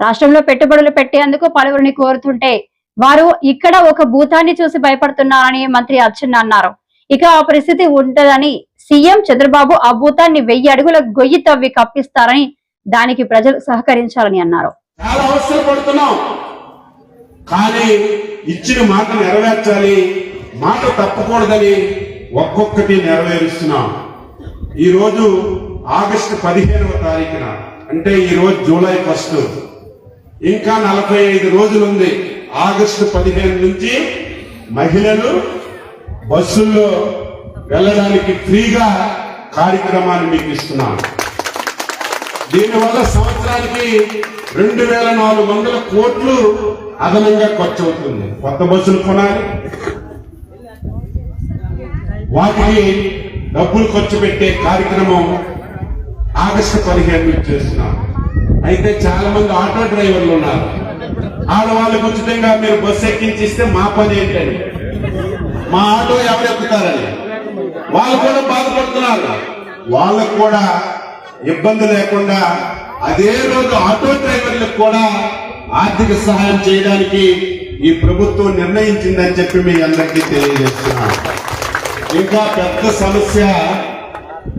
రాష్ట్రంలో పెట్టుబడులు పెట్టేందుకు పలువురిని కోరుతుంటే వారు ఇక్కడ ఒక భూతాన్ని చూసి భయపడుతున్నారని మంత్రి అచ్చెన్న అన్నారు. ఇక ఆ పరిస్థితి ఉంటదని సీఎం చంద్రబాబు ఆ భూతాన్ని వెయ్యి అడుగుల గొయ్యి తవ్వి కప్పిస్తారని దానికి ప్రజలు సహకరించాలని అన్నారు. చాలా అవసరం కానీ ఇచ్చిన మాట నెరవేర్చాలి మాట తప్పకూడదని ఒక్కొక్కటి నెరవేరుస్తున్నాం. ఈరోజు ఆగస్టు పదిహేనవ తారీఖున అంటే ఈరోజు జూలై ఫస్ట్ ఇంకా నలభై ఐదు రోజులు ఉంది ఆగస్టు పదిహేను నుంచి మహిళలు బస్సుల్లో వెళ్ళడానికి ఫ్రీగా కార్యక్రమాన్ని మీకు ఇస్తున్నాం దీనివల్ల సంవత్సరానికి రెండు వేల నాలుగు వందల కోట్లు అదనంగా ఖర్చు అవుతుంది కొత్త బస్సులు కొనాలి. వాటికి డబ్బులు ఖర్చు పెట్టే కార్యక్రమం ఆగస్టు పదిహేను నుంచి చేస్తున్నాం. అయితే చాలా మంది ఆటో డ్రైవర్లు ఉన్నారు. ఆడవాళ్ళకు ఉచితంగా మీరు బస్సు ఎక్కించిస్తే మా పని ఏంటని. మా ఆటో ఎవరు ఎక్కుతారని. వాళ్ళు కూడా బాధపడుతున్నారు. వాళ్ళకు కూడా ఇబ్బంది లేకుండా అదే రోజు ఆటో డ్రైవర్లకు కూడా ఆర్థిక సహాయం చేయడానికి ఈ ప్రభుత్వం నిర్ణయించిందని చెప్పి మీ అందరికీ తెలియజేస్తున్నాను ఇంకా పెద్ద సమస్య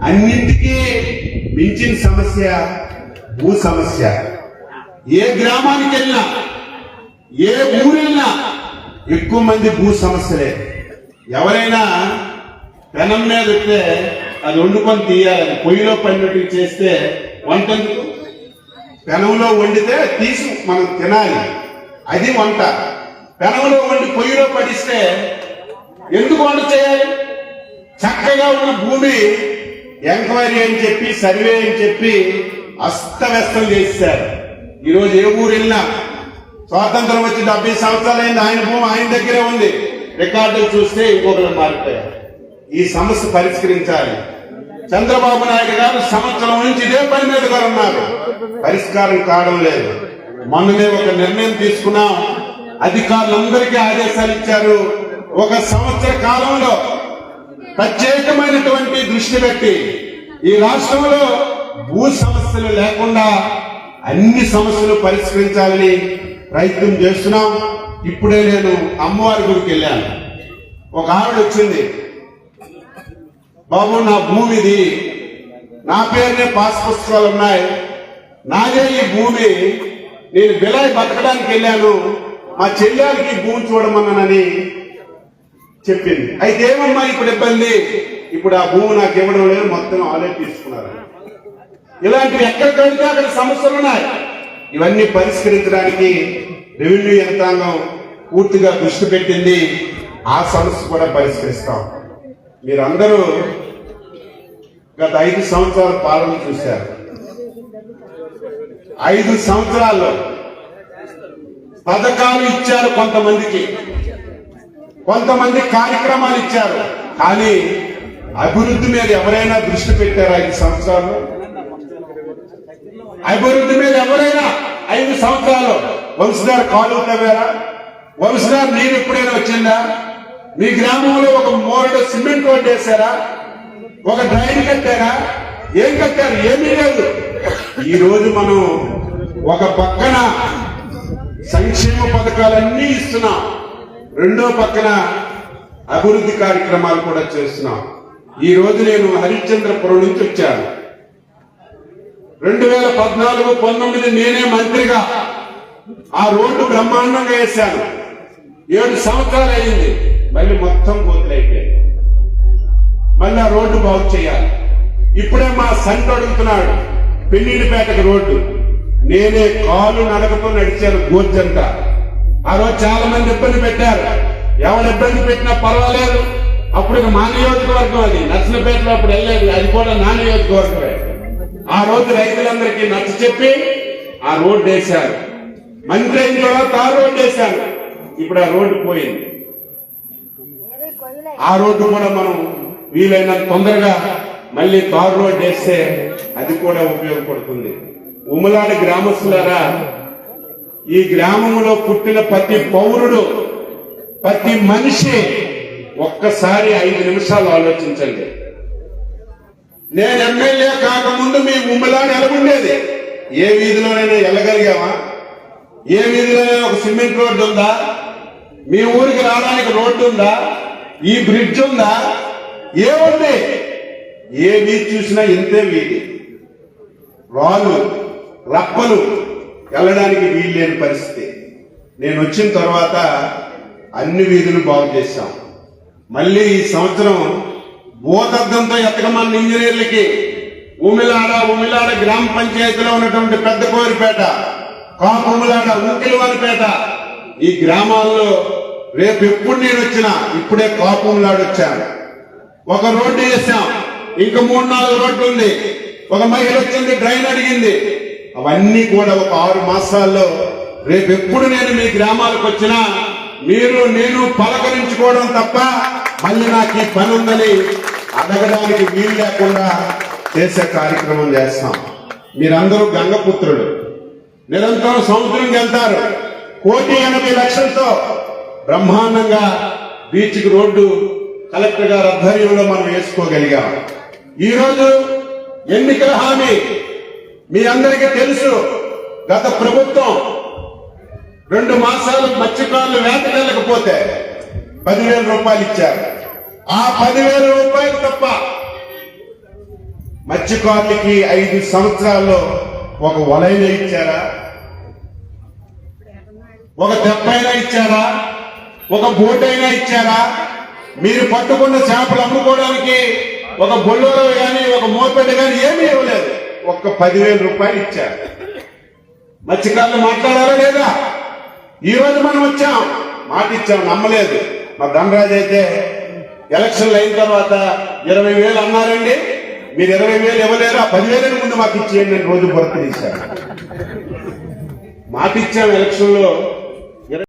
అన్నింటికీ మించిన సమస్య భూ సమస్య. ఏ గ్రామానికి వెళ్ళినా ఏ ఊరెళ్ళినా ఎక్కువ మంది భూ సమస్యలే. ఎవరైనా పెనం మీద పెడితే అది వండుకొని తీయాలి పొయ్యిలో పడినట్టు చేస్తే వంట ఎందుకు? పెనంలో వండితే తీసి మనం తినాలి. అది వంట. పెనంలో వండి పొయ్యిలో పడిస్తే ఎందుకు వంట చేయాలి? చక్కగా ఉన్న భూమి ఎంక్వైరీ అని చెప్పి సర్వే అని చెప్పి అస్తవ్యస్తం చేశారు. ఈరోజు ఏ ఊరు వెళ్ళినా స్వాతంత్రం వచ్చి డెబ్బై సంవత్సరాలైంది ఆయన భూమి ఆయన దగ్గరే ఉంది. రికార్డులు చూస్తే ఇంకొకరు మారిపోయారు. ఈ సమస్య పరిష్కరించాలి. చంద్రబాబు నాయుడు గారు సంవత్సరం నుంచి ఇదే పని మీద గారు ఉన్నారు. పరిష్కారం కావడం లేదు. మొన్ననే ఒక నిర్ణయం తీసుకున్నాం. అధికారులందరికీ ఆదేశాలు ఇచ్చారు. ఒక సంవత్సర కాలంలో ప్రత్యేకమైనటువంటి దృష్టి పెట్టి ఈ రాష్ట్రంలో భూ సమస్యలు లేకుండా అన్ని సమస్యలు పరిష్కరించాలని ప్రయత్నం చేస్తున్నాం. ఇప్పుడే నేను అమ్మవారి గుడికి వెళ్ళాను. ఒక ఆవిడ వచ్చింది. బాబు నా భూమిది నా పేరునే పాస్ పుస్తకాలు ఉన్నాయి. నాదే ఈ భూమి. నేను బిలాయి బతకడానికి వెళ్ళాను. మా చెల్లెలకి భూమి చూడమన్నానని చెప్పింది. అయితే ఏమమ్మా ఇప్పుడు ఇబ్బంది? ఇప్పుడు ఆ భూమి నాకు ఇవ్వడం లేదు. మొత్తం ఆలే తీసుకున్నారు. ఇలాంటివి ఎక్కడ వెళ్తే అక్కడ సమస్యలు ఉన్నాయి. ఇవన్నీ పరిష్కరించడానికి రెవెన్యూ యంత్రాంగం పూర్తిగా దృష్టి పెట్టింది. ఆ సమస్య కూడా పరిష్కరిస్తాం. మీరందరూ గత ఐదు సంవత్సరాల పాలన చూశారు. ఐదు సంవత్సరాల్లో పథకాలు ఇచ్చారు కొంతమందికి. కొంతమంది కార్యక్రమాలు ఇచ్చారు. కానీ అభివృద్ధి మీద ఎవరైనా దృష్టి పెట్టారు ఐదు సంవత్సరాలు అభివృద్ధి మీద ఎవరైనా ఐదు సంవత్సరాలు వంశధార కాలువ తవ్వారా వంశధార నీరు ఎప్పుడైనా వచ్చిందా? మీ గ్రామంలో ఒక మోరడు సిమెంట్ రోడ్ వేశారా? ఒక డ్రైన్ కట్టారా? ఏం కట్టారు? ఏమీ లేదు. ఈ రోజు మనం ఒక పక్కన సంక్షేమ పథకాలన్నీ ఇస్తున్నాం. రెండో పక్కన అభివృద్ధి కార్యక్రమాలు కూడా చేస్తున్నాం. ఈ రోజు నేను హరిశ్చంద్రపురం నుంచి వచ్చాను. రెండు వేల పద్నాలుగు పంతొమ్మిది నేనే మంత్రిగా ఆ రోడ్డు బ్రహ్మాండంగా వేశాను. ఏడు సంవత్సరాలు అయింది. మళ్ళీ మొత్తం గొంతులైపోయాయి మళ్ళీ ఆ రోడ్డు బాగు చేయాలి. ఇప్పుడే మా సంట అడుగుతున్నాడు పెళ్ళిపేటకు రోడ్డు. నేనే కాలు నడకతో నడిచాను గోర్జంట. ఆ రోజు చాలా మంది ఇబ్బంది పెట్టారు. ఎవరు ఇబ్బంది పెట్టినా పర్వాలేదు. అప్పుడు మా నియోజకవర్గం అది. నర్సనపేటలో అప్పుడు వెళ్ళేది అది కూడా నా నియోజకవర్గమే. ఆ రోజు రైతులందరికీ నచ్చ చెప్పి ఆ రోడ్డు వేశారు. మంత్రి అయిన తర్వాత ఆ రోడ్డు వేశారు. ఇప్పుడు ఆ రోడ్డు పోయింది. ఆ రోడ్డు కూడా మనం వీలైనంత తొందరగా మళ్ళీ తారు రోడ్డు వేస్తే అది కూడా ఉపయోగపడుతుంది. ఉమలాడి గ్రామస్తులారా ఈ గ్రామంలో పుట్టిన ప్రతి పౌరుడు ప్రతి మనిషి ఒక్కసారి ఐదు నిమిషాలు ఆలోచించండి. నేను ఎమ్మెల్యే కాకముందు మీ ఉమ్మలాని ఎలాగుండేది ఏ వీధిలోనైనా వెళ్ళగలిగామా ఏ వీధిలో ఒక సిమెంట్ రోడ్డు ఉందా? మీ ఊరికి రావడానికి రోడ్డు ఉందా? ఈ బ్రిడ్జ్ ఉందా? ఏముంది ఏ వీధి చూసినా ఇంతే వీధి. రాళ్ళు రప్పలు వెళ్ళడానికి వీలు లేని పరిస్థితి. నేను వచ్చిన తర్వాత అన్ని వీధులు బాగు చేశాం. మళ్ళీ ఈ సంవత్సరం భూతద్దంతో ఎత్తకమన్న ఇంజనీర్లకి ఉమిలాడ ఉమిలాడ గ్రామ పంచాయతీలో ఉన్నటువంటి పెద్ద కోరిపేట కాపుములాడ ఉంకిలవారిపేట ఈ గ్రామాల్లో రేపు ఎప్పుడు నేను వచ్చినా ఇప్పుడే కాపములాడొచ్చాను ఒక రోడ్డు వేసాం. ఇంకా మూడు నాలుగు రోడ్లు ఉంది. ఒక మహిళ వచ్చింది డ్రైన్ అడిగింది. అవన్నీ కూడా ఒక ఆరు మాసాల్లో రేపు ఎప్పుడు నేను మీ గ్రామాలకు వచ్చినా మీరు నేను పలకరించుకోవడం తప్ప మళ్ళీ నాకు ఈ పని ఉందని అడగడానికి వీలు లేకుండా చేసే కార్యక్రమం చేస్తాం. మీరందరూ గంగపుత్రులు. నిరంతరం సముద్రంకి వెళ్తారు. కోటి ఎనభై లక్షలతో బ్రహ్మాండంగా బీచ్కి రోడ్డు కలెక్టర్ గారి ఆధ్వర్యంలో మనం వేసుకోగలిగాం. ఈ రోజు ఎన్నికల హామీ మీ అందరికీ తెలుసు. గత ప్రభుత్వం రెండు మాసాలు మత్స్యకారులు వేటకెళ్ళకపోతే పదివేల రూపాయలు ఇచ్చారు. ఆ పదివేల రూపాయలు తప్ప మత్స్యకారులకి ఐదు సంవత్సరాల్లో ఒక వలైన ఇచ్చారా? ఒక దెబ్బైనా ఇచ్చారా? ఒక బోట్ అయినా ఇచ్చారా? మీరు పట్టుకున్న చేపలు అమ్ముకోవడానికి ఒక బొల్లోలో కానీ ఒక మోపెడ్డ కానీ ఏమీ ఇవ్వలేదు. ఒక్క పదివేల రూపాయలు ఇచ్చారు. మత్స్యకారులు మాట్లాడారా లేదా? ఈ రోజు మనం వచ్చాం. మాట ఇచ్చాం నమ్మలేదు. మా ధనరాజ్ అయితే ఎలక్షన్లు అయిన తర్వాత ఇరవై వేలు అన్నారండి. మీరు ఇరవై వేలు ఇవ్వలేరు. ఆ పదివేల ముందు మాకు ఇచ్చేయండి. రోజు భర్తీ తీశారు మాట ఇచ్చాం